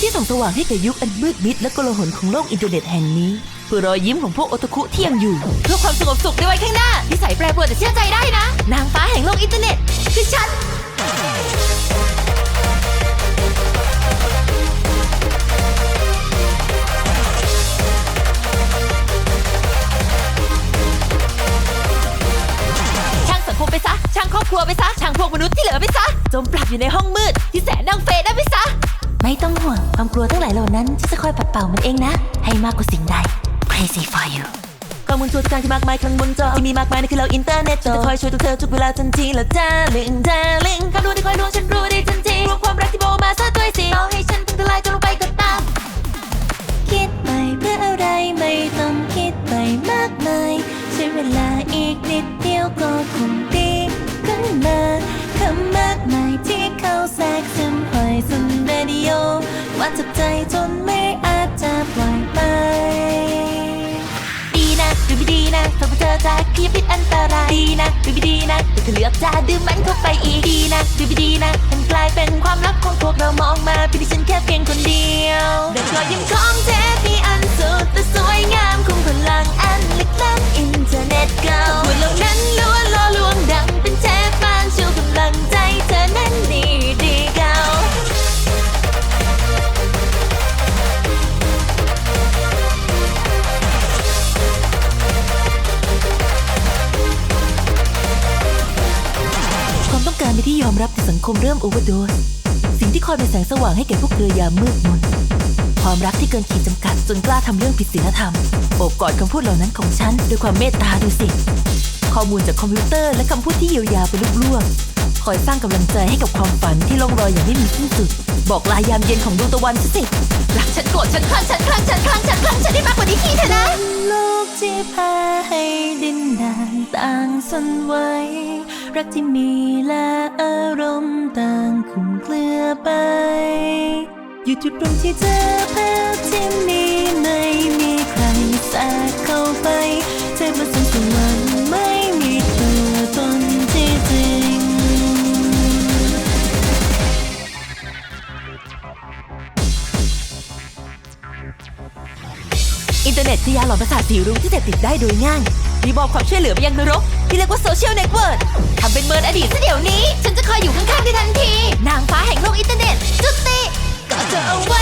ที่ส่องสว่างให้แก่ยุคอันมืดมิดและกลาหนของโลกอินเทอร์เน็ตแห่งนี้เพื่อรอยยิ้มของพวกโอตาคุที่ยังอยู่ เพื่อความสงบสุขในวันข้างหน้านิสัยแปรปรวนแต่เชื่อใจได้นะ นางฟ้าแห่งโลกอินเทอร์เน็ตคือฉันช่างสังคมไปซะช่างครอบครัวไปซะช่างพวกมนุษย์ที่เหลือไปซะ จมปลักอยู่ในห้องมืด ที่แสนนางเฟรได้ไปซะ ไม่ต้องห่วงความกลัวทั้งหลายเหล่านั้นฉันจะคอยปัดเป่ามันเองนะ ให้มากกว่าสิ่งใด crazy for you ข้อมูลส่วการที่มากมายข้างบนจอที่มีมากมายนั่นคือเราอินเทอร์เน็ตจะคอยช่วยตัวเธอทุกเวลาทันทีแล้วจ้าลิงจ้าลิงคำรู้ที่คอยลวงฉันรู้ได้ทันทีรวมความรักที่โบมาซะด้วย นะถ้าเธอจะขยับพิษอันตรายดีนะดูไม่ดีนะแต่เธอเลือกจะดื่มมันเข้าไปอีกดีนะดูไม่ดีนะมันกลายเป็นความลับของพวกเรามองมาเป็นที่ฉันแค่เพียงคนเดียวแต่รอยยิ้มของเธอ ความต้องการในที่ยอมรับในสังคมเริ่มโอเวอร์โดสสิ่งที่คอยเป็นแสงสว่างให้แก่พวกเธอยามมืดมน ความรักที่เกินขีดจำกัดจนกล้าทำเรื่องผิดศีลธรรมโอบกอดคำพูดเหล่านั้นของฉันด้วยความเมตตาดูสิ ข้อมูลจากคอมพิวเตอร์และคำพูดที่เยียวยาเป็นลูกๆคอยสร้างกำลังใจให้กับความฝันที่ล่องลอยอย่างไม่มีสิ้นสุด บอกลายามเย็นของดวงตะวันซะสิรักฉันโกรธฉันคลั่งฉันคลั่งฉันคลั่งฉันคลั่งฉันได้มากกว่านี้ที่เถอนะโลกที่พาให้ดินแดน ต่างสั่นไหวรักที่มีและอารมณ์ต่างคลุมเคลือไป อยู่จุดตรงที่เจอภาพที่มีไม่มีใครแทรกเข้าไปเธอมาสังสวรรค์ไม่มีตัวตนที่จริง อินเทอร์เน็ตคือยาหลอนประสาทสีรุ้งที่เสพติดได้โดยง่าย รีบมอบความช่วยเหลือไปยังนรก ที่เรียกว่าโซเชียลเน็ตเวิร์กทำเป็นเมินอดีตซะเดี๋ยวนี้ ฉันจะคอยอยู่ข้างๆในทันที นางฟ้าแห่งโลกอินเทอร์เน็ตจุติก็จะเอาไว้